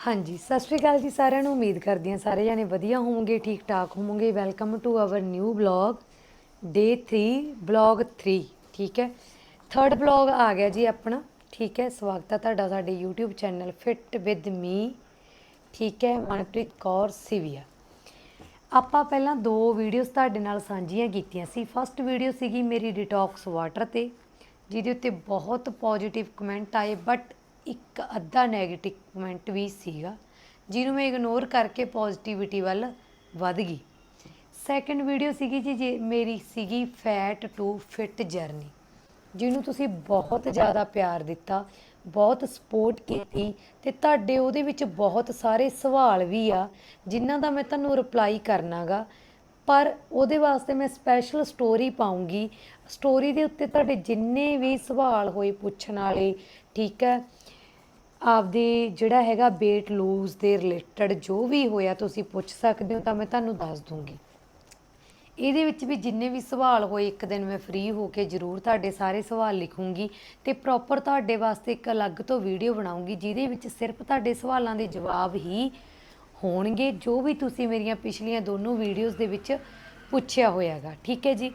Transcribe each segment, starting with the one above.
ਹਾਂਜੀ, ਸਤਿ ਸ਼੍ਰੀ ਅਕਾਲ ਜੀ ਸਾਰਿਆਂ ਨੂੰ। ਉਮੀਦ ਕਰਦੀ ਹਾਂ ਸਾਰੇ ਜਾਣੇ ਵਧੀਆ ਹੋਵੋਗੇ ਠੀਕ ਠਾਕ ਹੋਵੋਗੇ। Welcome to our new blog day 3 blog 3 ਠੀਕ ਹੈ? ਥਰਡ ਬਲੌਗ ਆ ਗਿਆ ਜੀ ਆਪਣਾ, ਠੀਕ ਹੈ? ਸਵਾਗਤ ਹੈ ਤੁਹਾਡਾ ਸਾਡੇ YouTube channel fit with me ਠੀਕ ਹੈ? ਮਨਪ੍ਰੀਤ ਕੌਰ ਸਿਵਿਆ। ਆਪਾਂ ਪਹਿਲਾਂ ਦੋ ਵੀਡੀਓਜ਼ ਤੁਹਾਡੇ ਨਾਲ ਸਾਂਝੀਆਂ ਕੀਤੀਆਂ ਸੀ। ਫਸਟ ਵੀਡੀਓ ਸੀਗੀ ਮੇਰੀ ਡਿਟੌਕਸ ਵਾਟਰ ਤੇ, ਜਿਹਦੇ ਉੱਤੇ ਬਹੁਤ ਪੋਜ਼ਿਟਿਵ ਕਮੈਂਟ ਆਏ ਬਟ ਇੱਕ ਅੱਧਾ 네ਗੇਟਿਵ ਕਮੈਂਟ ਵੀ ਸੀਗਾ, ਜਿਹਨੂੰ ਮੈਂ ਇਗਨੋਰ ਕਰਕੇ ਪੋਜ਼ਿਟਿਵਿਟੀ ਵੱਲ ਵੱਧ ਗਈ। ਸੈਕੰਡ ਵੀਡੀਓ ਸੀਗੀ ਜੀ, ਜੇ ਮੇਰੀ ਸੀਗੀ ਫੈਟ ਟੂ ਫਿਟ ਜਰਨੀ ਜਿਹਨੂੰ ਤੁਸੀਂ ਬਹੁਤ ਜ਼ਿਆਦਾ ਪਿਆਰ ਦਿੱਤਾ, ਬਹੁਤ ਸਪੋਰਟ ਕੀਤੀ ਤੇ ਤੁਹਾਡੇ ਉਹਦੇ ਵਿੱਚ ਬਹੁਤ ਸਾਰੇ ਸਵਾਲ ਵੀ ਆ, ਜਿਨ੍ਹਾਂ ਦਾ ਮੈਂ ਤੁਹਾਨੂੰ ਰਿਪਲਾਈ ਕਰਨਾਗਾ। ਪਰ ਉਹਦੇ ਵਾਸਤੇ ਮੈਂ ਸਪੈਸ਼ਲ ਸਟੋਰੀ ਪਾਉਂਗੀ। ਸਟੋਰੀ ਦੇ ਉੱਤੇ ਤੁਹਾਡੇ ਜਿੰਨੇ ਵੀ ਸਵਾਲ ਹੋਏ ਪੁੱਛਣ ਵਾਲੇ, ਠੀਕ ਹੈ? ਆਪਦੇ ਜਿਹੜਾ ਹੈਗਾ weight lose ਦੇ ਰਿਲੇਟਡ ਜੋ ਵੀ ਹੋਇਆ ਤੁਸੀਂ ਪੁੱਛ ਸਕਦੇ ਹੋ ਤਾਂ ਮੈਂ ਤੁਹਾਨੂੰ ਦੱਸ ਦੂੰਗੀ। ਇਹਦੇ ਵਿੱਚ ਵੀ ਜਿੰਨੇ ਵੀ ਸਵਾਲ ਹੋਏ, ਇੱਕ ਦਿਨ ਮੈਂ ਫ੍ਰੀ ਹੋ ਕੇ ਜ਼ਰੂਰ ਤੁਹਾਡੇ ਸਾਰੇ ਸਵਾਲ ਲਿਖੂੰਗੀ ਤੇ ਪ੍ਰੋਪਰ ਤੁਹਾਡੇ ਵਾਸਤੇ ਇੱਕ ਅਲੱਗ ਤੋਂ ਵੀਡੀਓ ਬਣਾਉਂਗੀ, ਜਿਹਦੇ ਵਿੱਚ ਸਿਰਫ ਤੁਹਾਡੇ ਸਵਾਲਾਂ ਦੇ ਜਵਾਬ ਹੀ ਹੋਣਗੇ, ਜੋ ਵੀ ਤੁਸੀਂ ਮੇਰੀਆਂ ਪਿਛਲੀਆਂ ਦੋਨੋਂ ਵੀਡੀਓਜ਼ ਦੇ ਵਿੱਚ ਪੁੱਛਿਆ ਹੋਇਆਗਾ, ਠੀਕ ਹੈ ਜੀ?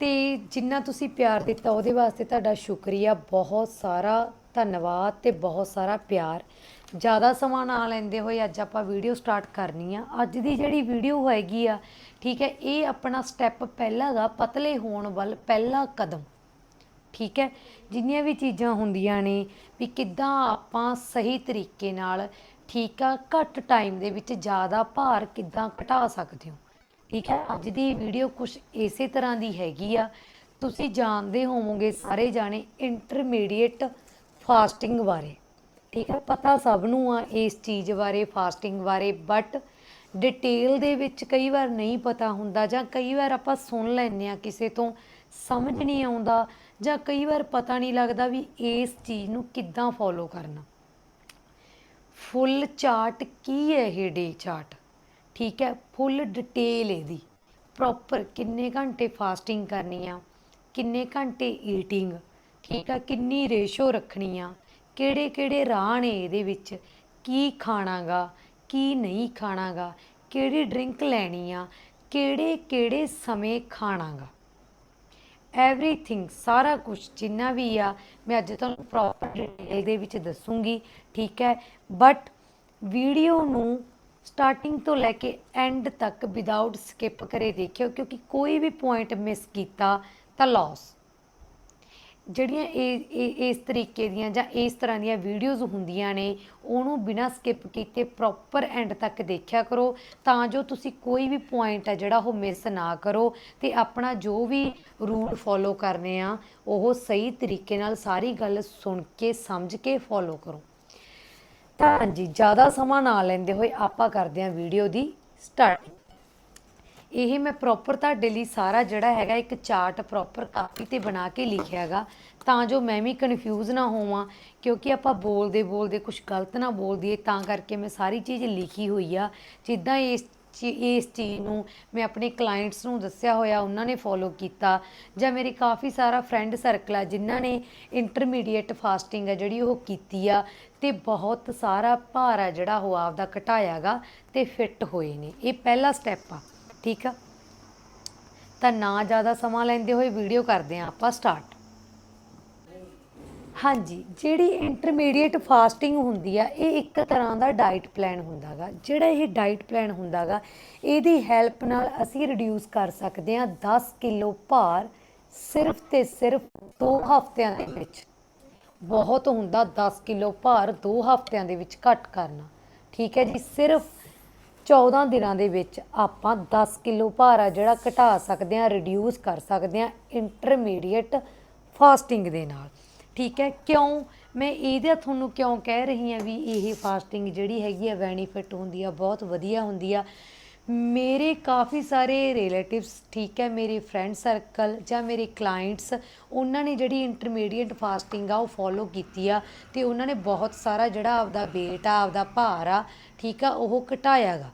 ਤੇ ਜਿੰਨਾ ਤੁਸੀਂ ਪਿਆਰ ਦਿੱਤਾ ਉਹਦੇ ਵਾਸਤੇ ਤੁਹਾਡਾ ਸ਼ੁਕਰੀਆ, ਬਹੁਤ ਸਾਰਾ ਧੰਨਵਾਦ ਤੇ ਬਹੁਤ ਸਾਰਾ ਪਿਆਰ। ਜ਼ਿਆਦਾ ਸਮਾਂ ਨਾ ਲੈਂਦੇ ਹੋਏ ਅੱਜ ਆਪਾਂ ਵੀਡੀਓ ਸਟਾਰਟ ਕਰਨੀ ਆ। ਅੱਜ ਦੀ ਜਿਹੜੀ ਵੀਡੀਓ ਹੈਗੀ ਆ, ਠੀਕ ਹੈ, ਇਹ ਆਪਣਾ ਸਟੈਪ ਪਹਿਲਾ ਦਾ ਪਤਲੇ ਹੋਣ ਵੱਲ ਪਹਿਲਾ ਕਦਮ। ਠੀਕ ਹੈ, ਜਿੰਨੀਆਂ ਵੀ ਚੀਜ਼ਾਂ ਹੁੰਦੀਆਂ ਨੇ ਵੀ ਕਿੱਦਾਂ ਆਪਾਂ ਸਹੀ ਤਰੀਕੇ ਨਾਲ, ਠੀਕ ਆ, ਘੱਟ ਟਾਈਮ ਦੇ ਵਿੱਚ ਜ਼ਿਆਦਾ ਭਾਰ ਕਿੱਦਾਂ ਘਟਾ ਸਕਦੇ ਹੋ। ਠੀਕ ਹੈ, ਅੱਜ ਦੀ ਵੀਡੀਓ ਕੁਝ ਇਸੇ ਤਰ੍ਹਾਂ ਦੀ ਹੈਗੀ ਆ। ਤੁਸੀਂ ਜਾਣਦੇ ਹੋਵੋਗੇ ਸਾਰੇ ਜਾਣੇ ਇੰਟਰਮੀਡੀਏਟ ਫਾਸਟਿੰਗ ਬਾਰੇ, ਠੀਕ ਹੈ? ਪਤਾ ਸਭ ਨੂੰ ਆ ਇਸ ਚੀਜ਼ ਬਾਰੇ, ਫਾਸਟਿੰਗ ਬਾਰੇ ਬਟ ਡਿਟੇਲ ਦੇ ਵਿੱਚ ਕਈ ਵਾਰ ਨਹੀਂ ਪਤਾ ਹੁੰਦਾ ਜਾਂ ਕਈ ਵਾਰ ਆਪਾਂ ਸੁਣ ਲੈਂਦੇ ਆ ਕਿਸੇ ਤੋਂ, ਸਮਝ ਨਹੀਂ ਆਉਂਦਾ ਜਾਂ ਕਈ ਵਾਰ ਪਤਾ ਨਹੀਂ ਲੱਗਦਾ ਵੀ ਇਸ ਚੀਜ਼ ਨੂੰ ਕਿੱਦਾਂ ਫੋਲੋ ਕਰਨਾ। ਫੁੱਲ ਚਾਰਟ ਕੀ ਹੈ ਇਹ ਡੇ ਚਾਰਟ ਠੀਕ ਹੈ? ਫੁੱਲ ਡਿਟੇਲ ਇਹਦੀ। ਪ੍ਰੋਪਰ ਕਿੰਨੇ ਘੰਟੇ ਫਾਸਟਿੰਗ ਕਰਨੀ ਆ? ਕਿੰਨੇ ਘੰਟੇ ਈਟਿੰਗ ਠੀਕ ਆ, ਕਿੰਨੀ ਰੇਸ਼ੋ ਰੱਖਣੀ ਆ, ਕਿਹੜੇ ਕਿਹੜੇ ਰਾਹ ਨੇ ਇਹਦੇ ਵਿੱਚ, ਕੀ ਖਾਣਾਗਾ, ਕੀ ਨਹੀਂ ਖਾਣਾਗਾ, ਕਿਹੜੀ ਡਰਿੰਕ ਲੈਣੀ ਆ, ਕਿਹੜੇ ਕਿਹੜੇ ਸਮੇਂ ਖਾਣਾਗਾ। ਐਵਰੀਥਿੰਗ ਸਾਰਾ ਕੁਝ ਜਿੰਨਾ ਵੀ ਆ, ਮੈਂ ਅੱਜ ਤੁਹਾਨੂੰ ਪ੍ਰੋਪਰ ਡਿਟੇਲ ਦੇ ਵਿੱਚ ਦੱਸੂਗੀ, ਠੀਕ ਹੈ? ਬਟ ਵੀਡੀਓ ਨੂੰ ਸਟਾਰਟਿੰਗ ਤੋਂ ਲੈ ਕੇ ਐਂਡ ਤੱਕ ਵਿਦਆਊਟ ਸਕਿਪ ਕਰੇ ਦੇਖਿਓ, ਕਿਉਂਕਿ ਕੋਈ ਵੀ ਪੁਆਇੰਟ ਮਿਸ ਕੀਤਾ ਤਾਂ ਲਾਸ ਜਿਹੜੀਆਂ ਇਹ ਇਹ- ਇਸ ਤਰੀਕੇ ਦੀਆਂ ਜਾਂ ਇਸ ਤਰ੍ਹਾਂ ਦੀਆਂ ਵੀਡੀਓਜ਼ ਹੁੰਦੀਆਂ ਨੇ, ਉਹਨੂੰ ਬਿਨਾਂ ਸਕਿਪ ਕੀਤੇ ਪ੍ਰੋਪਰ ਐਂਡ ਤੱਕ ਦੇਖਿਆ ਕਰੋ, ਤਾਂ ਜੋ ਤੁਸੀਂ ਕੋਈ ਵੀ ਪੁਆਇੰਟ ਆ ਜਿਹੜਾ ਉਹ ਮਿਸ ਨਾ ਕਰੋ ਤੇ ਆਪਣਾ ਜੋ ਵੀ ਰੂਲ ਫੋਲੋ ਕਰਨੇ ਆ, ਉਹ ਸਹੀ ਤਰੀਕੇ ਨਾਲ ਸਾਰੀ ਗੱਲ ਸੁਣ ਕੇ, ਸਮਝ ਕੇ ਫੋਲੋ ਕਰੋ। ਤਾਂ ਹਾਂਜੀ, ਜ਼ਿਆਦਾ ਸਮਾਂ ਨਾ ਲੈਂਦੇ ਹੋਏ ਆਪਾਂ ਕਰਦੇ ਹਾਂ ਵੀਡੀਓ ਦੀ ਸਟਾਰਟਿੰਗ ਇਹ ਮੈਂ ਪ੍ਰੋਪਰ ਤੁਹਾਡੇ ਲਈ ਸਾਰਾ ਜਿਹੜਾ ਹੈਗਾ ਇੱਕ ਚਾਰਟ ਪ੍ਰੋਪਰ ਕਾਪੀ ਤੇ ਬਣਾ ਕੇ ਲਿਖਿਆ ਹੈਗਾ ਤਾਂ ਜੋ ਮੈਂ ਵੀ ਕਨਫਿਊਜ਼ ਨਾ ਹੋਵਾਂ, ਕਿਉਂਕਿ ਆਪਾਂ ਬੋਲਦੇ ਬੋਲਦੇ ਕੁਝ ਗਲਤ ਨਾ ਬੋਲ ਦਈਏ, ਤਾਂ ਕਰਕੇ ਮੈਂ ਸਾਰੀ ਚੀਜ਼ ਲਿਖੀ ਹੋਈ ਆ। ਜਿੱਦਾਂ ਇਸ ਚੀ- ਇਸ ਚੀਜ਼ ਨੂੰ ਮੈਂ ਆਪਣੇ ਕਲਾਇੰਟਸ ਨੂੰ ਦੱਸਿਆ ਹੋਇਆ, ਉਹਨਾਂ ਨੇ ਫੋਲੋ ਕੀਤਾ, ਜਾਂ ਮੇਰੇ ਕਾਫੀ ਸਾਰਾ ਫਰੈਂਡ ਸਰਕਲ ਆ, ਜਿਨ੍ਹਾਂ ਨੇ ਇੰਟਰਮੀਡੀਏਟ ਫਾਸਟਿੰਗ ਆ ਜਿਹੜੀ ਉਹ ਕੀਤੀ ਆ, ਤੇ ਬਹੁਤ ਸਾਰਾ ਭਾਰ ਆ ਜਿਹੜਾ ਉਹ ਆਪਦਾ ਘਟਾਇਆਗਾ ਤੇ ਫਿੱਟ ਹੋਏ ਨੇ। ਇਹ ਪਹਿਲਾ ਸਟੈਪ ਆ। ਠੀਕ ਆ? ਤਾਂ ਨਾ ਜ਼ਿਆਦਾ ਸਮਾਂ ਲੈਂਦੇ ਹੋਏ ਵੀਡੀਓ ਕਰਦੇ ਆ ਆਪਾਂ ਸਟਾਰਟ ਹਾਂਜੀ, ਜਿਹੜੀ ਇੰਟਰਮੀਡੀਏਟ ਫਾਸਟਿੰਗ ਹੁੰਦੀ ਆ, ਇਹ ਇੱਕ ਤਰ੍ਹਾਂ ਦਾ ਡਾਈਟ ਪਲਾਨ ਹੁੰਦਾਗਾ। ਜਿਹੜਾ ਇਹ ਡਾਈਟ ਪਲਾਨ ਹੁੰਦਾਗਾ, ਇਹਦੀ ਹੈਲਪ ਨਾਲ ਅਸੀਂ ਰਿਡਿਊਸ ਕਰ ਸਕਦੇ ਆ 10 ਕਿਲੋ ਭਾਰ ਸਿਰਫ ਤੇ ਸਿਰਫ 2 ਹਫ਼ਤਿਆਂ ਦੇ ਵਿੱਚ। ਬਹੁਤ ਹੁੰਦਾ 10 ਕਿਲੋ ਭਾਰ 2 ਹਫ਼ਤਿਆਂ ਦੇ ਵਿੱਚ ਘਟ ਕਰਨਾ। ਠੀਕ ਹੈ ਜੀ, ਸਿਰਫ 14 ਦਿਨਾਂ ਦੇ ਵਿੱਚ ਆਪਾਂ 10 ਕਿਲੋ ਭਾਰ ਆ ਜਿਹੜਾ ਘਟਾ ਸਕਦੇ ਆ ਰਿਡਿਊਸ ਕਰ ਸਕਦੇ ਆ ਇੰਟਰਮੀਡੀਏਟ ਫਾਸਟਿੰਗ ਦੇ ਨਾਲ। ਠੀਕ ਹੈ? ਕਿਉਂ? ਮੈਂ ਇਹਦਾ ਤੁਹਾਨੂੰ ਕਿਉਂ ਕਹਿ ਰਹੀ ਹਾਂ ਵੀ ਇਹ ਫਾਸਟਿੰਗ ਜਿਹੜੀ ਹੈਗੀ ਆ ਬੈਨੀਫਿਟ ਹੁੰਦੀ ਆ, ਬਹੁਤ ਵਧੀਆ ਹੁੰਦੀ ਆ। ਮੇਰੇ ਕਾਫੀ ਸਾਰੇ ਰਿਲੇਟਿਵਸ ਠੀਕ ਹੈ, ਮੇਰੇ ਫਰੈਂਡ ਸਰਕਲ ਜਾਂ ਮੇਰੇ ਕਲਾਇੰਟਸ ਉਹਨਾਂ ਨੇ ਜਿਹੜੀ ਇੰਟਰਮੀਡੀਏਟ ਫਾਸਟਿੰਗ ਆ, ਉਹ ਫੋਲੋ ਕੀਤੀ ਆ ਤੇ ਉਹਨਾਂ ਨੇ ਬਹੁਤ ਸਾਰਾ ਜਿਹੜਾ ਆਪਦਾ weight ਆ, ਆਪਦਾ ਭਾਰ ਆ, ਠੀਕ ਆ, ਉਹ ਘਟਾਇਆਗਾ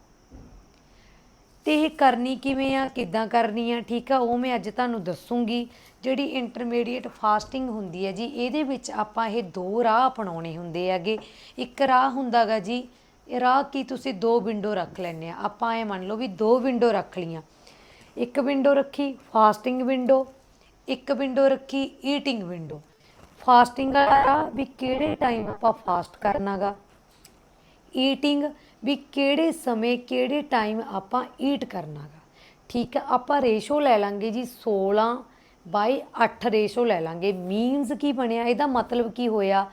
ਤੇ ਇਹ ਕਰਨੀ ਕਿਵੇਂ ਆ, ਕਿੱਦਾਂ ਕਰਨੀ ਆ, ਠੀਕ ਆ, ਉਹ ਮੈਂ ਅੱਜ ਤੁਹਾਨੂੰ ਦੱਸੂਗੀ। ਜਿਹੜੀ ਇੰਟਰਮੀਡੀਏਟ ਫਾਸਟਿੰਗ ਹੁੰਦੀ ਹੈ ਜੀ, ਇਹਦੇ ਵਿੱਚ ਆਪਾਂ ਇਹ ਦੋ ਰਾਹ ਅਪਣਾਉਣੇ ਹੁੰਦੇ ਹੈਗੇ। ਇੱਕ ਰਾਹ ਹੁੰਦਾਗਾ ਜੀ ਇਹ ਰਾਹ ਕੀ ਤੁਸੀਂ ਦੋ ਵਿੰਡੋ ਰੱਖ ਲੈਣੇ ਆ। ਆਪਾਂ ਇਹ ਮੰਨ ਲਓ ਵੀ ਦੋ ਵਿੰਡੋ ਰੱਖ ਲੀਆਂ ਇੱਕ ਵਿੰਡੋ ਰੱਖੀ, ਫਾਸਟਿੰਗ ਵਿੰਡੋ। ਇੱਕ ਵਿੰਡੋ ਰੱਖੀ, ਈਟਿੰਗ ਵਿੰਡੋ। ਫਾਸਟਿੰਗ ਵਾਲਾ ਰਾਹ ਵੀ ਕਿਹੜੇ ਟਾਈਮ ਆਪਾਂ ਫਾਸਟ ਕਰਨਾਗਾ। ਈਟਿੰਗ ਵੀ ਕਿਹੜੇ ਸਮੇਂ, ਕਿਹੜੇ ਟਾਈਮ ਆਪਾਂ ਈਟ ਕਰਨਾਗਾ। ਠੀਕ ਹੈ ਆਪਾਂ ਰੇਸ਼ੋ ਲੈ ਲਾਂਗੇ ਜੀ 16 ਬਾਈ 8 ਰੇਸ਼ੋ ਲੈ ਲਾਂਗੇ। ਮੀਨਸ ਕੀ ਬਣਿਆ? ਇਹਦਾ ਮਤਲਬ ਕੀ ਹੋਇਆ?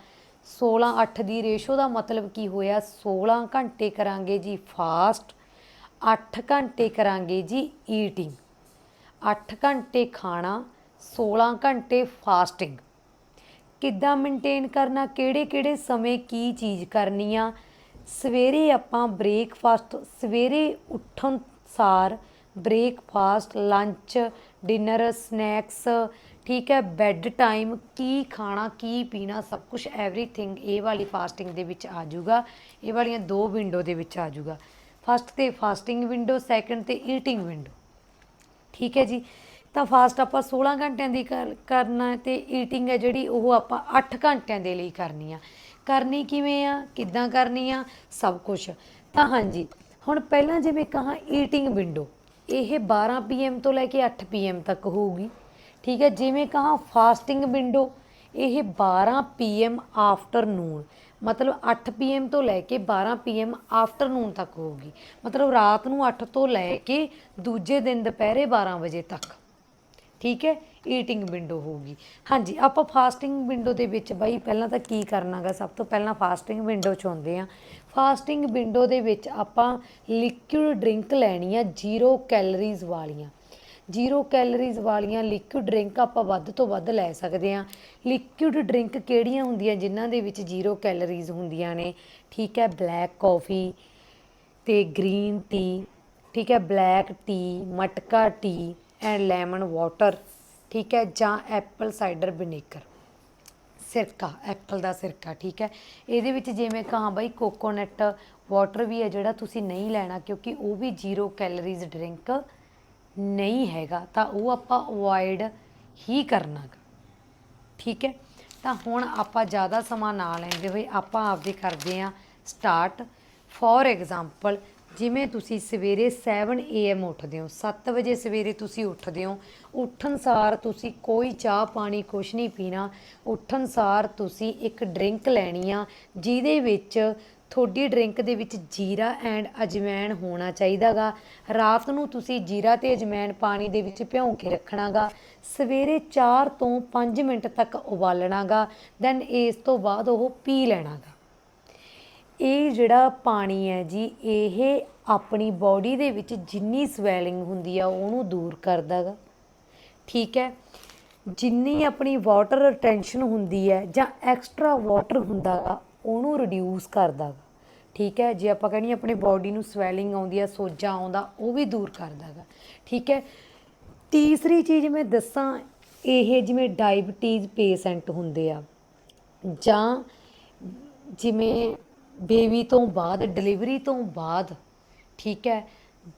16 8 ਦੀ ਰੇਸ਼ੋ ਦਾ ਮਤਲਬ ਕੀ ਹੋਇਆ? 16 ਘੰਟੇ ਕਰਾਂਗੇ ਜੀ ਫਾਸਟ 8 ਘੰਟੇ ਕਰਾਂਗੇ ਜੀ ਈਟਿੰਗ। 8 ਘੰਟੇ ਖਾਣਾ 16 ਘੰਟੇ ਫਾਸਟਿੰਗ। ਕਿੱਦਾਂ ਮੇਨਟੇਨ ਕਰਨਾ? ਕਿਹੜੇ ਕਿਹੜੇ ਸਮੇਂ ਕੀ ਚੀਜ਼ ਕਰਨੀ ਆ? ਸਵੇਰੇ ਆਪਾਂ ਬ੍ਰੇਕਫਾਸਟ, ਸਵੇਰੇ ਉੱਠਣ ਸਾਰ ਬ੍ਰੇਕਫਾਸਟ, ਲੰਚ, ਡਿਨਰ, ਸਨੈਕਸ ਠੀਕ ਹੈ ਬੈੱਡ ਟਾਈਮ ਕੀ ਖਾਣਾ, ਕੀ ਪੀਣਾ, ਸਭ ਕੁਝ ਐਵਰੀਥਿੰਗ ਇਹ ਵਾਲੀ ਫਾਸਟਿੰਗ ਦੇ ਵਿੱਚ ਆ ਜਾਊਗਾ। ਇਹ ਵਾਲੀਆਂ ਦੋ ਵਿੰਡੋ ਦੇ ਵਿੱਚ ਆ ਜਾਊਗਾ। ਫਸਟ ਤੇ ਫਾਸਟਿੰਗ ਵਿੰਡੋ ਸੈਕੰਡ ਤੇ ਈਟਿੰਗ ਵਿੰਡੋ ਠੀਕ ਹੈ ਜੀ? ਤਾਂ ਫਾਸਟ ਆਪਾਂ 16 ਘੰਟਿਆਂ ਦੀ ਕਰ- ਕਰਨਾ ਹੈ ਤੇ ਈਟਿੰਗ ਹੈ ਜਿਹੜੀ ਉਹ ਆਪਾਂ 8 ਘੰਟਿਆਂ ਦੇ ਲਈ ਕਰਨੀ ਆ। ਕਰਨੀ ਕਿਵੇਂ ਆ? ਕਿੱਦਾਂ ਕਰਨੀ ਆ? ਸਭ ਕੁਝ ਤਾਂ ਹਾਂਜੀ, ਹੁਣ ਪਹਿਲਾਂ ਜਿਵੇਂ ਕਹਾ ਈਟਿੰਗ ਵਿੰਡੋ ਇਹ 12 ਪੀਐਮ ਤੋਂ ਲੈ ਕੇ 8 ਪੀਐਮ ਤੱਕ ਹੋਊਗੀ। ਠੀਕ ਹੈ, ਜਿਵੇਂ ਕਹਾ ਫਾਸਟਿੰਗ ਵਿੰਡੋ, ਇਹ 12 ਪੀਐਮ ਆਫਟਰਨੂਨ, ਮਤਲਬ 8 ਪੀਐਮ ਤੋਂ ਲੈ ਕੇ 12 ਪੀਐਮ ਆਫਟਰਨੂਨ ਤੱਕ ਹੋਊਗੀ। ਮਤਲਬ ਰਾਤ ਨੂੰ 8 ਤੋਂ ਲੈ ਕੇ ਦੂਜੇ ਦਿਨ ਦੁਪਹਿਰੇ 12 ਵਜੇ ਤੱਕ, ਠੀਕ ਹੈ, ਈਟਿੰਗ ਵਿੰਡੋ ਹੋਊਗੀ। ਹਾਂਜੀ, ਆਪਾਂ ਫਾਸਟਿੰਗ ਵਿੰਡੋ ਦੇ ਵਿੱਚ ਬਾਈ, ਪਹਿਲਾਂ ਤਾਂ ਕੀ ਕਰਨਾਗਾ? ਸਭ ਤੋਂ ਪਹਿਲਾਂ ਫਾਸਟਿੰਗ ਵਿੰਡੋ ਚ ਆਉਂਦੇ ਆ ਫਾਸਟਿੰਗ ਵਿੰਡੋ ਦੇ ਵਿੱਚ ਆਪਾਂ ਲਿਕੁਇਡ ਡਰਿੰਕ ਲੈਣੀ ਆ, ਜ਼ੀਰੋ ਕੈਲਰੀਜ਼ ਵਾਲੀਆਂ। ਜ਼ੀਰੋ ਕੈਲਰੀਜ਼ ਵਾਲੀਆਂ ਲਿਕੁਇਡ ਡਰਿੰਕ ਆਪਾਂ ਵੱਧ ਤੋਂ ਵੱਧ ਲੈ ਸਕਦੇ ਹਾਂ। ਲਿਕੁਇਡ ਡਰਿੰਕ ਕਿਹੜੀਆਂ ਹੁੰਦੀਆਂ ਜਿਨ੍ਹਾਂ ਦੇ ਵਿੱਚ ਜ਼ੀਰੋ ਕੈਲਰੀਜ਼ ਹੁੰਦੀਆਂ ਨੇ? ਠੀਕ ਹੈ ਬਲੈਕ ਕਾਫੀ ਤੇ ਗ੍ਰੀਨ ਟੀ ਠੀਕ ਹੈ ਬਲੈਕ ਟੀ ਮਟਕਾ ਟੀ ਐਂਡ ਲੈਮਨ ਵਾਟਰ ਠੀਕ ਹੈ, ਜਾਂ ਐਪਲ ਸਾਈਡਰ ਵਿਨੇਗਰ ਸਿਰਕਾ ਐਪਲ ਦਾ ਸਿਰਕਾ, ਠੀਕ ਹੈ। ਇਹਦੇ ਵਿੱਚ ਜਿਵੇਂ ਕਹਾਂ ਬਈ ਕੋਕੋਨਟ ਵਾਟਰ ਵੀ ਹੈ ਜਿਹੜਾ ਤੁਸੀਂ ਨਹੀਂ ਲੈਣਾ ਕਿਉਂਕਿ ਉਹ ਵੀ ਜ਼ੀਰੋ ਕੈਲਰੀਜ਼ ਡਰਿੰਕ ਨਹੀਂ ਹੈਗਾ, ਤਾਂ ਉਹ ਆਪਾਂ ਅਵੋਇਡ ਹੀ ਕਰਨਾ ਠੀਕ ਹੈ? ਤਾਂ ਹੁਣ ਆਪਾਂ ਜ਼ਿਆਦਾ ਸਮਾਂ ਨਾ ਲੈਂਦੇ ਹੋਏ ਆਪਾਂ ਆਪਦੇ ਕਰਦੇ ਹਾਂ ਸਟਾਰਟ ਫੋਰ ਐਗਜ਼ਾਮਪਲ ਜਿਵੇਂ ਤੁਸੀਂ ਸਵੇਰੇ 7 AM ਉੱਠਦੇ ਹੋ 7 ਵਜੇ ਸਵੇਰੇ ਤੁਸੀਂ ਉੱਠਦੇ ਹੋ, ਉੱਠਣ ਸਾਰ ਤੁਸੀਂ ਕੋਈ ਚਾਹ ਪਾਣੀ ਕੁਛ ਨਹੀਂ ਪੀਣਾ, ਉੱਠਣ ਸਾਰ ਤੁਸੀਂ ਇੱਕ ਡਰਿੰਕ ਲੈਣੀ ਆ, ਜਿਹਦੇ ਵਿੱਚ ਤੁਹਾਡੀ ਡਰਿੰਕ ਦੇ ਵਿੱਚ ਜੀਰਾ ਐਂਡ ਅਜਵਾਇਣ ਹੋਣਾ ਚਾਹੀਦਾਗਾ। ਰਾਤ ਨੂੰ ਤੁਸੀਂ ਜੀਰਾ ਤੇ ਅਜਵਾਇਣ ਪਾਣੀ ਦੇ ਵਿੱਚ ਭਿਉਂ ਕੇ ਰੱਖਣਾਗਾ। ਸਵੇਰੇ 4 ਤੋਂ 5 ਮਿੰਟ ਤੱਕ ਉਬਾਲਣਾਗਾ, ਦੈਨ ਇਸ ਤੋਂ ਬਾਅਦ ਉਹ ਪੀ ਲੈਣਾਗਾ। ਇਹ ਜਿਹੜਾ ਪਾਣੀ ਹੈ ਜੀ, ਇਹ ਆਪਣੀ ਬਾਡੀ ਦੇ ਵਿੱਚ ਜਿੰਨੀ ਸਵੈਲਿੰਗ ਹੁੰਦੀ ਆ, ਉਹਨੂੰ ਦੂਰ ਕਰਦਾਗਾ। ਠੀਕ ਹੈ? ਜਿੰਨੀ ਆਪਣੀ ਵਾਟਰ ਰਿਟੈਂਸ਼ਨ ਹੁੰਦੀ ਹੈ ਜਾਂ ਐਕਸਟਰਾ ਵਾਟਰ ਹੁੰਦਾਗਾ ਉਹਨੂੰ ਰਿਡਿਊਸ ਕਰਦਾਗਾ। ਠੀਕ ਹੈ, ਜੇ ਆਪਾਂ ਕਹਿੰਦੇ ਆਪਣੇ ਬਾਡੀ ਨੂੰ ਸਵੈਲਿੰਗ ਆਉਂਦੀ ਆ, ਸੋਜਾ ਆਉਂਦਾ, ਉਹ ਵੀ ਦੂਰ ਕਰਦਾ ਗਾ ਠੀਕ ਹੈ, ਤੀਸਰੀ ਚੀਜ਼ ਮੈਂ ਦੱਸਾਂ, ਇਹ ਜਿਵੇਂ ਡਾਇਬਟੀਜ਼ ਪੇਸ਼ੈਂਟ ਹੁੰਦੇ ਆ, ਜਾਂ ਜਿਵੇਂ ਬੇਬੀ ਤੋਂ ਬਾਅਦ ਡਿਲੀਵਰੀ ਤੋਂ ਬਾਅਦ, ਠੀਕ ਹੈ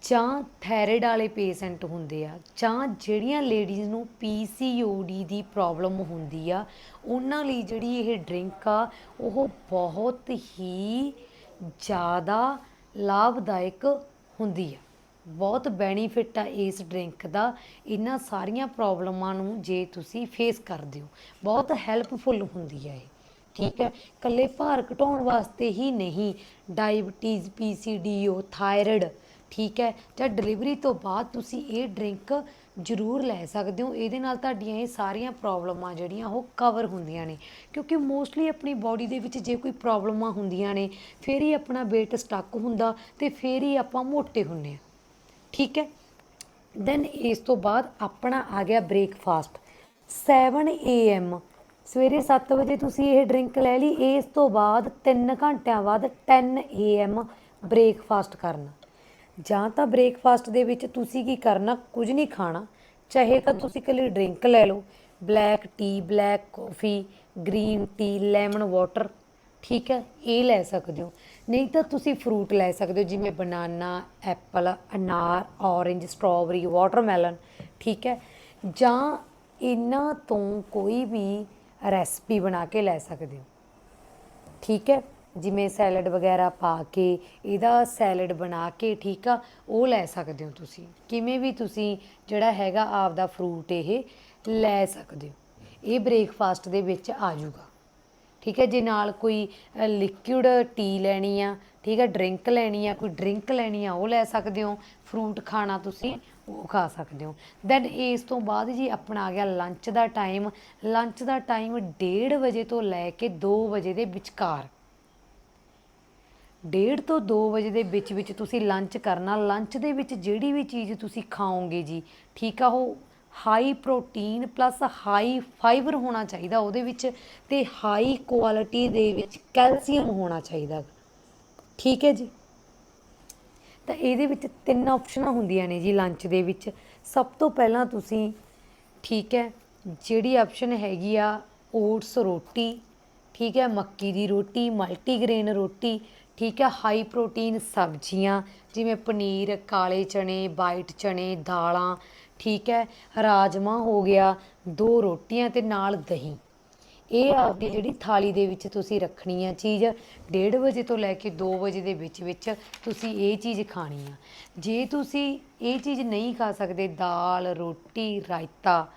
ਜਾਂ ਥਾਇਰਾਇਡ ਵਾਲੇ ਪੇਸ਼ੈਂਟ ਹੁੰਦੇ ਆ, ਜਾਂ ਜਿਹੜੀਆਂ ਲੇਡੀਜ਼ ਨੂੰ ਪੀਸੀਓਡੀ ਦੀ ਪ੍ਰੋਬਲਮ ਹੁੰਦੀ ਆ, ਉਹਨਾਂ ਲਈ ਜਿਹੜੀ ਇਹ ਡਰਿੰਕ ਆ, ਉਹ ਬਹੁਤ ਹੀ ਜ਼ਿਆਦਾ ਲਾਭਦਾਇਕ ਹੁੰਦੀ ਆ। ਬਹੁਤ ਬੈਨੀਫਿਟ ਆ ਇਸ ਡਰਿੰਕ ਦਾ, ਇਹਨਾਂ ਸਾਰੀਆਂ ਪ੍ਰੋਬਲਮਾਂ ਨੂੰ ਜੇ ਤੁਸੀਂ ਫੇਸ ਕਰਦੇ ਹੋ, ਬਹੁਤ ਹੈਲਪਫੁਲ ਹੁੰਦੀ ਆ ਇਹ, ਠੀਕ ਹੈ? ਕੱਲੇ ਭਾਰ ਘਟਾਉਣ ਵਾਸਤੇ ਹੀ ਨਹੀਂ ਡਾਇਬਟੀਜ਼ ਪੀਸੀਡੀਓ ਥਾਇਰਾਇਡ ਠੀਕ ਹੈ? ਜਾਂ ਡਿਲੀਵਰੀ ਤੋਂ ਬਾਅਦ ਤੁਸੀਂ ਇਹ ਡਰਿੰਕ ਜ਼ਰੂਰ ਲੈ ਸਕਦੇ ਹੋ। ਇਹਦੇ ਨਾਲ ਤੁਹਾਡੀਆਂ ਇਹ ਸਾਰੀਆਂ ਪ੍ਰੋਬਲਮਾਂ ਜਿਹੜੀਆਂ ਉਹ ਕਵਰ ਹੁੰਦੀਆਂ ਨੇ। ਕਿਉਂਕਿ ਮੋਸਟਲੀ ਆਪਣੀ ਬਾਡੀ ਦੇ ਵਿੱਚ ਜੇ ਕੋਈ ਪ੍ਰੋਬਲਮਾਂ ਹੁੰਦੀਆਂ ਨੇ, ਫਿਰ ਹੀ ਆਪਣਾ weight ਸਟਕ ਹੁੰਦਾ ਤੇ ਫਿਰ ਹੀ ਆਪਾਂ ਮੋਟੇ ਹੁੰਨੇ ਆ ਠੀਕ ਹੈ? ਦੈਨ ਇਸ ਤੋਂ ਬਾਅਦ ਆਪਣਾ ਆ ਗਿਆ ਬ੍ਰੇਕਫਾਸਟ 7 AM ਸਵੇਰੇ 7 ਵਜੇ ਤੁਸੀਂ ਇਹ ਡਰਿੰਕ ਲੈ ਲਈ। ਇਸ ਤੋਂ ਬਾਅਦ 3 ਘੰਟਿਆਂ ਬਾਅਦ 10 AM ਬ੍ਰੇਕਫਾਸਟ ਕਰਨਾ। ਜਾਂ ਤਾਂ ਬ੍ਰੇਕਫਾਸਟ ਦੇ ਵਿੱਚ ਤੁਸੀਂ ਕੀ ਕਰਨਾ? ਕੁਝ ਨਹੀਂ ਖਾਣਾ। ਚਾਹੇ ਤਾਂ ਤੁਸੀਂ ਇਕੱਲੀ ਡਰਿੰਕ ਲੈ ਲਓ। Black tea, black coffee, green tea, lemon water, ਠੀਕ ਹੈ, ਇਹ ਲੈ ਸਕਦੇ ਹੋ। ਨਹੀਂ ਤਾਂ ਤੁਸੀਂ ਫਰੂਟ ਲੈ ਸਕਦੇ ਹੋ, ਜਿਵੇਂ ਬਨਾਨਾ, ਐਪਲ, ਅਨਾਰ, ਔਰੇਂਜ, ਸਟ੍ਰਾਬੇਰੀ, ਵਾਟਰਮੈਲਨ, ਠੀਕ ਹੈ। ਜਾਂ ਇਹਨਾਂ ਤੋਂ ਕੋਈ ਵੀ ਰੈਸਪੀ ਬਣਾ ਕੇ ਲੈ ਸਕਦੇ ਹੋ। ਠੀਕ ਹੈ। ਜਿਵੇਂ ਸੈਲਡ ਵਗੈਰਾ ਪਾ ਕੇ, ਇਹਦਾ ਸੈਲਡ ਬਣਾ ਕੇ, ਠੀਕ ਆ, ਉਹ ਲੈ ਸਕਦੇ ਹੋ ਤੁਸੀਂ। ਕਿਵੇਂ ਵੀ ਤੁਸੀਂ ਜਿਹੜਾ ਹੈਗਾ ਆਪਦਾ ਫਰੂਟ ਇਹ ਲੈ ਸਕਦੇ ਹੋ। ਇਹ ਬ੍ਰੇਕਫਾਸਟ ਦੇ ਵਿੱਚ ਆ ਜਾਊਗਾ। ਠੀਕ ਹੈ, ਜੇ ਨਾਲ ਕੋਈ ਲਿਕੁਇਡ ਟੀ ਲੈਣੀ ਆ, ਠੀਕ ਹੈ ਡਰਿੰਕ ਲੈਣੀ ਆ, ਕੋਈ ਡਰਿੰਕ ਲੈਣੀ ਆ, ਉਹ ਲੈ ਸਕਦੇ ਹੋ। ਫਰੂਟ ਖਾਣਾ ਤੁਸੀਂ, ਉਹ ਖਾ ਸਕਦੇ ਹੋ। ਦੈਨ ਇਸ ਤੋਂ ਬਾਅਦ ਜੀ ਆਪਣਾ ਆ ਗਿਆ ਲੰਚ ਦਾ ਟਾਈਮ ਲੰਚ ਦਾ ਟਾਈਮ 1:30 ਵਜੇ ਤੋਂ ਲੈ ਕੇ 2 ਵਜੇ ਦੇ ਵਿਚਕਾਰ। ਡੇਢ ਤੋਂ 2 ਵਜੇ ਦੇ ਵਿੱਚ ਵਿੱਚ ਤੁਸੀਂ ਲੰਚ ਕਰਨਾ ਲੰਚ ਦੇ ਵਿੱਚ ਜਿਹੜੀ ਵੀ ਚੀਜ਼ ਤੁਸੀਂ ਖਾਓਗੇ ਜੀ, ਠੀਕ ਆ, ਉਹ high protein plus high fibre ਹੋਣਾ ਚਾਹੀਦਾ ਉਹਦੇ ਵਿੱਚ ਤੇ ਹਾਈ ਕੁਆਲਿਟੀ ਦੇ ਵਿੱਚ ਕੈਲਸ਼ੀਅਮ ਹੋਣਾ ਚਾਹੀਦਾ। ਠੀਕ ਹੈ ਜੀ? ਤਾਂ ਇਹਦੇ ਵਿੱਚ ਤਿੰਨ ਆਪਸ਼ਨਾਂ ਹੁੰਦੀਆਂ ਨੇ ਜੀ ਲੰਚ ਦੇ ਵਿੱਚ। ਸਭ ਤੋਂ ਪਹਿਲਾਂ ਤੁਸੀਂ, ਠੀਕ ਹੈ, ਜਿਹੜੀ ਆਪਸ਼ਨ ਹੈਗੀ ਆ ਓਟਸ ਰੋਟੀ, ਠੀਕ ਹੈ, ਮੱਕੀ ਦੀ ਰੋਟੀ ਮਲਟੀਗ੍ਰੇਨ ਰੋਟੀ ਠੀਕ ਹੈ ਹਾਈ ਪ੍ਰੋਟੀਨ ਸਬਜ਼ੀਆਂ ਜਿਵੇਂ ਪਨੀਰ, ਕਾਲੇ ਚਣੇ ਵਾਈਟ ਚਣੇ ਦਾਲਾਂ, ਠੀਕ ਹੈ ਰਾਜਮਾ ਹੋ ਗਿਆ, ਦੋ ਰੋਟੀਆਂ ਤੇ ਨਾਲ ਦਹੀਂ। ਇਹ ਆਪਦੀ ਜਿਹੜੀ ਥਾਲੀ ਦੇ ਵਿੱਚ ਤੁਸੀਂ ਰੱਖਣੀ ਆ ਚੀਜ਼ 1:30 ਵਜੇ ਤੋਂ ਲੈ ਕੇ 2 ਵਜੇ ਦੇ ਵਿੱਚ ਵਿੱਚ ਤੁਸੀਂ ਇਹ ਚੀਜ਼ ਖਾਣੀ ਆ। ਜੇ ਤੁਸੀਂ ਇਹ ਚੀਜ਼ ਨਹੀਂ ਖਾ ਸਕਦੇ, ਦਾਲ, ਰੋਟੀ, ਰਾਇਤਾ,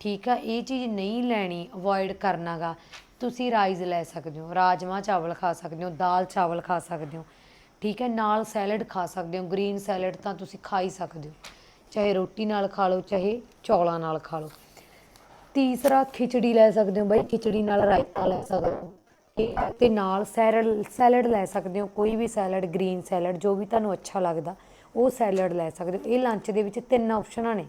ਠੀਕ ਆ, ਇਹ ਚੀਜ਼ ਨਹੀਂ ਲੈਣੀ ਅਵੋਇਡ ਕਰਨਾਗਾ ਤੁਸੀਂ ਰਾਈਸ ਲੈ ਸਕਦੇ ਹੋ ਰਾਜਮਾ ਚਾਵਲ ਖਾ ਸਕਦੇ ਹੋ ਦਾਲ ਚਾਵਲ ਖਾ ਸਕਦੇ ਹੋ ਠੀਕ ਹੈ ਨਾਲ ਸੈਲਡ ਖਾ ਸਕਦੇ ਹੋ ਗ੍ਰੀਨ ਸੈਲਡ ਤਾਂ ਤੁਸੀਂ ਖਾ ਹੀ ਸਕਦੇ ਹੋ ਚਾਹੇ ਰੋਟੀ ਨਾਲ ਖਾ ਲਓ ਚਾਹੇ ਚੌਲਾਂ ਨਾਲ ਖਾ ਲਓ। ਤੀਸਰਾ ਖਿਚੜੀ ਲੈ ਸਕਦੇ ਹੋ ਬਾਈ ਖਿਚੜੀ ਨਾਲ ਰਾਇਤਾ ਲੈ ਸਕਦੇ ਹੋ ਠੀਕ ਹੈ, ਤੇ ਨਾਲ ਸੈਲਡ ਸੈਲਡ ਲੈ ਸਕਦੇ ਹੋ ਕੋਈ ਵੀ ਸੈਲਡ ਗ੍ਰੀਨ ਸੈਲਡ ਜੋ ਵੀ ਤੁਹਾਨੂੰ ਅੱਛਾ ਲੱਗਦਾ ਉਹ ਸੈਲਡ ਲੈ ਸਕਦੇ ਹੋ। ਇਹ ਲੰਚ ਦੇ ਵਿੱਚ ਤਿੰਨ ਆਪਸ਼ਨਾਂ ਨੇ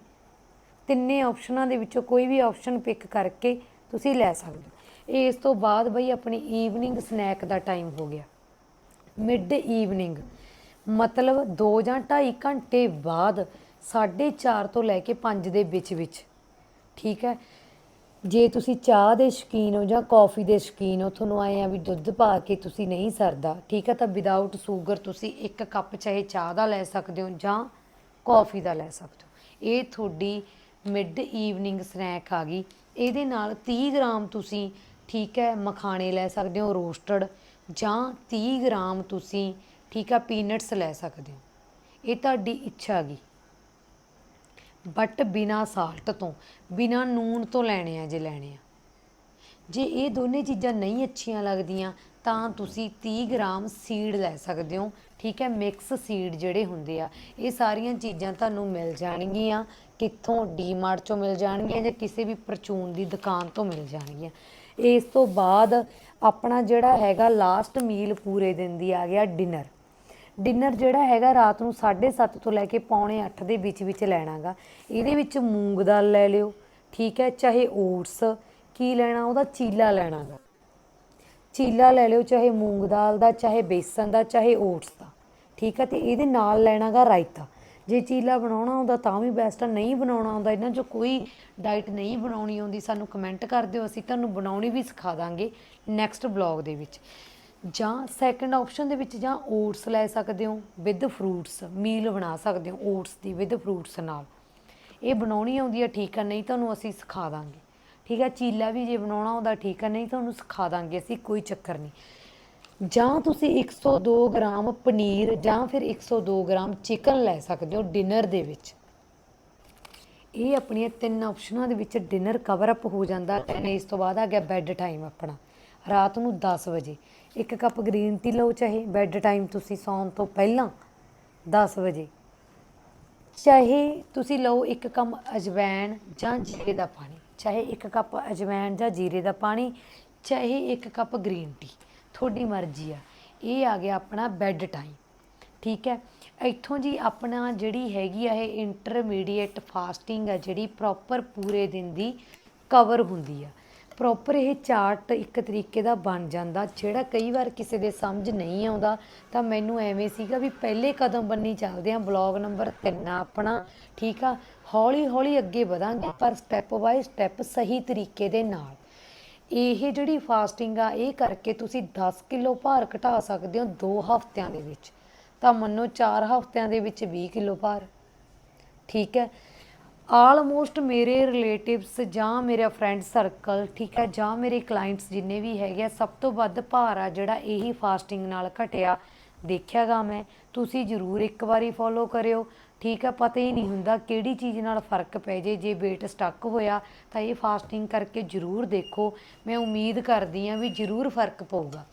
ਤਿੰਨੇ ਆਪਸ਼ਨਾਂ ਦੇ ਵਿੱਚੋਂ ਕੋਈ ਵੀ ਆਪਸ਼ਨ ਪਿਕ ਕਰਕੇ ਤੁਸੀਂ ਲੈ ਸਕਦੇ ਹੋ। ਇਸ ਤੋਂ ਬਾਅਦ ਬਈ ਆਪਣੀ ਈਵਨਿੰਗ ਸਨੈਕ ਦਾ ਟਾਈਮ ਹੋ ਗਿਆ। ਮਿਡ ਈਵਨਿੰਗ ਮਤਲਬ 2 ਜਾਂ 2.5 ਘੰਟੇ ਬਾਅਦ 4:30 ਤੋਂ ਲੈ ਕੇ 5 ਦੇ ਵਿੱਚ ਵਿੱਚ, ਠੀਕ ਹੈ? ਜੇ ਤੁਸੀਂ ਚਾਹ ਦੇ ਸ਼ੌਕੀਨ ਹੋ ਜਾਂ ਕੌਫੀ ਦੇ ਸ਼ੌਕੀਨ ਹੋ, ਤੁਹਾਨੂੰ ਆਏ ਆ ਵੀ ਦੁੱਧ ਪਾ ਕੇ ਤੁਸੀਂ ਨਹੀਂ ਸਰਦਾ, ਠੀਕ ਹੈ? ਤਾਂ ਵਿਦਆਊਟ ਸ਼ੂਗਰ ਤੁਸੀਂ ਇੱਕ ਕੱਪ ਚਾਹੇ ਚਾਹ ਦਾ ਲੈ ਸਕਦੇ ਹੋ ਜਾਂ ਕੌਫੀ ਦਾ ਲੈ ਸਕਦੇ ਹੋ। ਇਹ ਤੁਹਾਡੀ ਮਿਡ ਈਵਨਿੰਗ ਸਨੈਕ ਆ ਗਈ। ਇਹਦੇ ਨਾਲ 30 ਗ੍ਰਾਮ ਤੁਸੀਂ ਠੀਕ ਹੈ, ਮਖਾਣੇ ਲੈ ਸਕਦੇ ਹੋ, ਰੋਸਟਡ ਜਾਂ 30 ਗ੍ਰਾਮ ਤੁਸੀਂ ਠੀਕ ਆ ਪੀਨਟਸ ਲੈ ਸਕਦੇ ਹੋ। ਇਹ ਤੁਹਾਡੀ ਇੱਛਾ ਗਈ ਬਟ ਬਿਨਾ ਸਾਲਟ ਤੋਂ, ਬਿਨਾ ਨੂਣ ਤੋਂ ਲੈਣੇ ਆ ਜੇ ਲੈਣੇ ਆ। ਜੇ ਇਹ ਦੋਨੇ ਚੀਜ਼ਾਂ ਨਹੀਂ ਅੱਛੀਆਂ ਲੱਗਦੀਆਂ, ਤਾਂ ਤੁਸੀਂ 30 ਗ੍ਰਾਮ ਸੀਡ ਲੈ ਸਕਦੇ ਹੋ। ਠੀਕ ਹੈ ਮਿਕਸ ਸੀਡ ਜਿਹੜੇ ਹੁੰਦੇ ਆ, ਇਹ ਸਾਰੀਆਂ ਚੀਜ਼ਾਂ ਤੁਹਾਨੂੰ ਮਿਲ ਜਾਣਗੀਆਂ। ਕਿੱਥੋਂ ਡੀਮਾਰਟ ਚੋਂ ਮਿਲ ਜਾਣਗੀਆਂ ਜਾਂ ਕਿਸੇ ਵੀ ਪਰਚੂਨ ਦੀ ਦੁਕਾਨ ਤੋਂ ਮਿਲ ਜਾਣਗੀਆਂ। ਇਸ ਤੋਂ ਬਾਅਦ ਆਪਣਾ ਜਿਹੜਾ ਹੈਗਾ ਲਾਸਟ ਮੀਲ ਪੂਰੇ ਦਿਨ ਦੀ ਆ ਗਿਆ ਡਿਨਰ ਡਿਨਰ ਜਿਹੜਾ ਹੈਗਾ ਰਾਤ ਨੂੰ 7:30 ਤੋਂ ਲੈ ਕੇ ਪੌਣੇ 8 ਦੇ ਵਿੱਚ ਵਿੱਚ ਲੈਣਾਗਾ। ਇਹਦੇ ਵਿੱਚ ਮੂੰਗ ਦਾਲ ਲੈ ਲਿਓ, ਠੀਕ ਹੈ, ਚਾਹੇ ਓਟਸ, ਕੀ ਲੈਣਾ ਉਹਦਾ ਚੀਲਾ ਲੈਣਾਗਾ। ਚੀਲਾ ਲੈ ਲਿਓ, ਚਾਹੇ ਮੂੰਗ ਦਾਲ ਦਾ, ਚਾਹੇ ਬੇਸਨ ਦਾ, ਚਾਹੇ ਓਟਸ ਦਾ, ਠੀਕ ਹੈ, ਤੇ ਇਹਦੇ ਨਾਲ ਲੈਣਾਗਾ ਰਾਇਤਾ। ਜੇ ਚੀਲਾ ਬਣਾਉਣਾ ਆਉਂਦਾ ਤਾਂ ਵੀ ਬੈਸਟ ਆ, ਨਹੀਂ ਬਣਾਉਣਾ ਆਉਂਦਾ ਇਹਨਾਂ 'ਚੋਂ ਕੋਈ ਡਾਈਟ ਨਹੀਂ ਬਣਾਉਣੀ ਆਉਂਦੀ, ਸਾਨੂੰ ਕਮੈਂਟ ਕਰ ਦਿਓ, ਅਸੀਂ ਤੁਹਾਨੂੰ ਬਣਾਉਣੀ ਵੀ ਸਿਖਾ ਦਾਂਗੇ ਨੈਕਸਟ ਬਲੌਗ ਦੇ ਵਿੱਚ। ਜਾਂ ਸੈਕੰਡ ਆਪਸ਼ਨ ਦੇ ਵਿੱਚ ਜਾਂ ਓਟਸ ਲੈ ਸਕਦੇ ਹੋ ਵਿਦ ਫਰੂਟਸ ਮੀਲ ਬਣਾ ਸਕਦੇ ਹੋ ਓਟਸ ਦੀ ਵਿਦ ਫਰੂਟਸ ਨਾਲ। ਇਹ ਬਣਾਉਣੀ ਆਉਂਦੀ ਹੈ ਠੀਕ ਆ, ਨਹੀਂ ਤੁਹਾਨੂੰ ਅਸੀਂ ਸਿਖਾ ਦਾਂਗੇ। ਠੀਕ ਹੈ ਚੀਲਾ ਵੀ ਜੇ ਬਣਾਉਣਾ ਆਉਂਦਾ ਠੀਕ ਆ, ਨਹੀਂ ਤੁਹਾਨੂੰ ਸਿਖਾ ਦਾਂਗੇ ਅਸੀਂ, ਕੋਈ ਚੱਕਰ ਨਹੀਂ। ਜਾਂ ਤੁਸੀਂ 102 ਗ੍ਰਾਮ ਪਨੀਰ ਜਾਂ ਫਿਰ 102 ਗ੍ਰਾਮ ਚਿਕਨ ਲੈ ਸਕਦੇ ਹੋ ਡਿਨਰ ਦੇ ਵਿੱਚ। ਇਹ ਆਪਣੀਆਂ ਤਿੰਨ ਆਪਸ਼ਨਾਂ ਦੇ ਵਿੱਚ ਡਿਨਰ ਕਵਰ ਅਪ ਹੋ ਜਾਂਦਾ ਤੇ ਇਸ ਤੋਂ ਬਾਅਦ ਆ ਗਿਆ ਬੈੱਡ ਟਾਈਮ ਆਪਣਾ, ਰਾਤ ਨੂੰ 10 ਵਜੇ। ਇੱਕ ਕੱਪ ਗ੍ਰੀਨ ਟੀ ਲਓ ਚਾਹੇ, ਬੈੱਡ ਟਾਈਮ ਤੁਸੀਂ ਸੌਣ ਤੋਂ ਪਹਿਲਾਂ 10 ਵਜੇ। ਚਾਹੇ ਤੁਸੀਂ ਲਓ ਇੱਕ ਕਮ ਅਜਵੈਣ ਜਾਂ ਜੀਰੇ ਦਾ ਪਾਣੀ, ਚਾਹੇ ਇੱਕ ਕੱਪ ਅਜਵੈਣ ਜਾਂ ਜੀਰੇ ਦਾ ਪਾਣੀ, ਚਾਹੇ ਇੱਕ ਕੱਪ ਗ੍ਰੀਨ ਟੀ। ਤੁਹਾਡੀ ਮਰਜ਼ੀ ਆ। ਇਹ ਆ ਗਿਆ ਆਪਣਾ ਬੈੱਡ ਟਾਈਮ ਠੀਕ ਹੈ? ਇੱਥੋਂ ਜੀ ਆਪਣਾ ਜਿਹੜੀ ਹੈਗੀ ਆ, ਇਹ ਇੰਟਰਮੀਡੀਏਟ ਫਾਸਟਿੰਗ ਆ, ਜਿਹੜੀ ਪ੍ਰੋਪਰ ਪੂਰੇ ਦਿਨ ਦੀ ਕਵਰ ਹੁੰਦੀ ਆ। ਪ੍ਰੋਪਰ ਇਹ ਚਾਰਟ ਇੱਕ ਤਰੀਕੇ ਦਾ ਬਣ ਜਾਂਦਾ। ਜਿਹੜਾ ਕਈ ਵਾਰ ਕਿਸੇ ਦੇ ਸਮਝ ਨਹੀਂ ਆਉਂਦਾ, ਤਾਂ ਮੈਨੂੰ ਐਵੇਂ ਸੀਗਾ ਵੀ ਪਹਿਲੇ ਕਦਮ ਬੰਨੀ ਚੱਲਦੇ ਆ ਬਲੌਗ ਨੰਬਰ 3 ਆਪਣਾ। ਠੀਕ ਆ? ਹੌਲੀ ਹੌਲੀ ਅੱਗੇ ਵਧਾਂਗੇ, ਪਰ ਸਟੈਪ ਬਾਈ ਸਟੈਪ ਸਹੀ ਤਰੀਕੇ ਦੇ ਨਾਲ। ਇਹ ਜਿਹੜੀ ਫਾਸਟਿੰਗ ਆ, ਇਹ ਕਰਕੇ ਤੁਸੀਂ 10 ਕਿਲੋ ਭਾਰ ਘਟਾ ਸਕਦੇ ਹੋ 2 ਹਫ਼ਤਿਆਂ ਦੇ ਵਿੱਚ। ਤਾਂ ਮੰਨੋ 4 ਹਫ਼ਤਿਆਂ ਦੇ ਵਿੱਚ 20 ਕਿਲੋ ਭਾਰ। ਠੀਕ ਹੈ? ਆਲਮੋਸਟ ਮੇਰੇ ਰਿਲੇਟਿਵਸ ਜਾਂ ਮੇਰਾ ਫਰੈਂਡ ਸਰਕਲ ਠੀਕ ਹੈ? ਜਾਂ ਮੇਰੇ ਕਲਾਇੰਟਸ ਜਿੰਨੇ ਵੀ ਹੈਗੇ ਆ, ਸਭ ਤੋਂ ਵੱਧ ਭਾਰ ਆ ਜਿਹੜਾ ਇਹੀ ਫਾਸਟਿੰਗ ਨਾਲ ਘਟਿਆ। ਦੇਖਿਆਗਾ ਮੈਂ। ਤੁਸੀਂ ਜਰੂਰ ਇੱਕ ਵਾਰੀ ਫੋਲੋ ਕਰਿਓ। ਠੀਕ ਹੈ ਪਤਾ ਹੀ ਨਹੀਂ ਹੁੰਦਾ ਕਿਹੜੀ ਚੀਜ਼ ਨਾਲ ਫ਼ਰਕ ਪੈ ਜੇ ਜੇ weight ਸਟਕ ਹੋਇਆ ਤਾਂ ਇਹ ਫਾਸਟਿੰਗ ਕਰਕੇ ਜਰੂਰ ਦੇਖੋ। ਮੈਂ ਉਮੀਦ ਕਰਦੀ ਹਾਂ ਵੀ ਜਰੂਰ ਫ਼ਰਕ ਪਊਗਾ।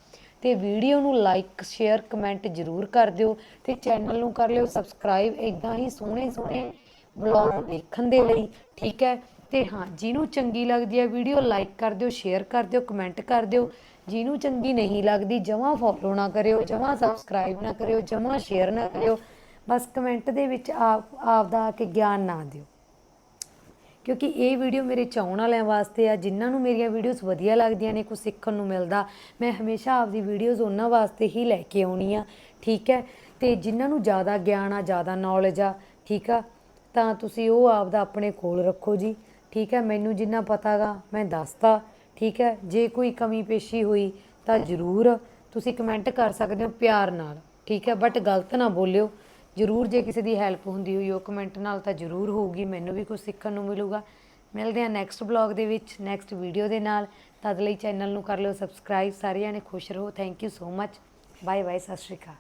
ਤੇ ਵੀਡੀਓ ਨੂੰ ਲਾਈਕ ਸ਼ੇਅਰ ਕਮੈਂਟ ਜਰੂਰ ਕਰ ਦਿਓ ਤੇ ਚੈਨਲ ਨੂੰ ਕਰ ਲਿਓ ਸਬਸਕ੍ਰਾਈਬ ਇਦਾਂ ਹੀ ਸੋਹਣੇ ਸੋਹਣੇ ਵਲੌਗ ਦੇਖਣ ਦੇ ਲਈ, ਠੀਕ ਹੈ? ਤੇ ਹਾਂ, ਜਿਹਨੂੰ ਚੰਗੀ ਲੱਗਦੀ ਹੈ ਵੀਡੀਓ ਲਾਈਕ ਕਰ ਦਿਓ ਸ਼ੇਅਰ ਕਰ ਦਿਓ ਕਮੈਂਟ ਕਰ ਦਿਓ। ਜਿਹਨੂੰ ਚੰਗੀ ਨਹੀਂ ਲੱਗਦੀ, ਜਮਾਂ ਫੋਲੋ ਨਾ ਕਰਿਓ, ਜਮਾਂ ਸਬਸਕ੍ਰਾਈਬ ਨਾ ਕਰਿਓ, ਜਮਾਂ ਸ਼ੇਅਰ ਨਾ ਕਰਿਓ। ਬਸ ਕਮੈਂਟ ਦੇ ਵਿੱਚ ਆਪ, ਆਪਦਾ ਆ ਕੇ ਗਿਆਨ ਨਾ ਦਿਓ। ਕਿਉਂਕਿ ਇਹ ਵੀਡੀਓ ਮੇਰੇ ਚਾਹਣ ਵਾਲਿਆਂ ਵਾਸਤੇ ਆ, ਜਿਨ੍ਹਾਂ ਨੂੰ ਮੇਰੀਆਂ ਵੀਡੀਓਜ਼ ਵਧੀਆ ਲੱਗਦੀਆਂ ਨੇ ਕੁਝ ਸਿੱਖਣ ਨੂੰ ਮਿਲਦਾ, ਮੈਂ ਹਮੇਸ਼ਾ ਆਪਦੀ ਵੀਡੀਓਜ਼ ਉਹਨਾਂ ਵਾਸਤੇ ਹੀ ਲੈ ਕੇ ਆਉਣੀ ਆ, ਠੀਕ ਹੈ? ਤੇ ਜਿਨ੍ਹਾਂ ਨੂੰ ਜ਼ਿਆਦਾ ਗਿਆਨ ਆ, ਜ਼ਿਆਦਾ ਨੌਲੇਜ ਆ, ਠੀਕ ਆ? ਤਾਂ ਤੁਸੀਂ ਉਹ ਆਪਦਾ ਆਪਣੇ ਕੋਲ ਰੱਖੋ ਜੀ, ਠੀਕ ਹੈ? ਮੈਨੂੰ ਜਿੰਨਾ ਪਤਾਗਾ ਮੈਂ ਦੱਸਤਾ, ਠੀਕ ਹੈ? ਜੇ ਕੋਈ ਕਮੀ ਪੇਸ਼ੀ ਹੋਈ ਤਾਂ ਜ਼ਰੂਰ ਤੁਸੀਂ ਕਮੈਂਟ ਕਰ ਸਕਦੇ ਹੋ ਪਿਆਰ ਨਾਲ, ਠੀਕ ਹੈ? ਬਟ ਗਲਤ ਨਾ ਬੋਲਿਓ। ਜ਼ਰੂਰ ਜੇ ਕਿਸੇ ਦੀ ਹੈਲਪ ਹੁੰਦੀ ਹੋਈ, ਉਹ ਕਮੈਂਟ ਨਾਲ ਤਾਂ ਜ਼ਰੂਰ ਹੋਊਗੀ, ਮੈਨੂੰ ਵੀ ਕੁਝ ਸਿੱਖਣ ਨੂੰ ਮਿਲੂਗਾ। ਮਿਲਦੇ ਹਾਂ ਨੈਕਸਟ ਬਲੌਗ ਦੇ ਵਿੱਚ ਨੈਕਸਟ ਵੀਡੀਓ ਦੇ ਨਾਲ। ਤਦ ਲਈ ਚੈਨਲ ਨੂੰ ਕਰ ਲਿਓ ਸਬਸਕ੍ਰਾਈਬ ਸਾਰਿਆਂ ਨੇ ਖੁਸ਼ ਰਹੋ। Thank you so much bye bye ਸਤਿ ਸ਼੍ਰੀ ਅਕਾਲ।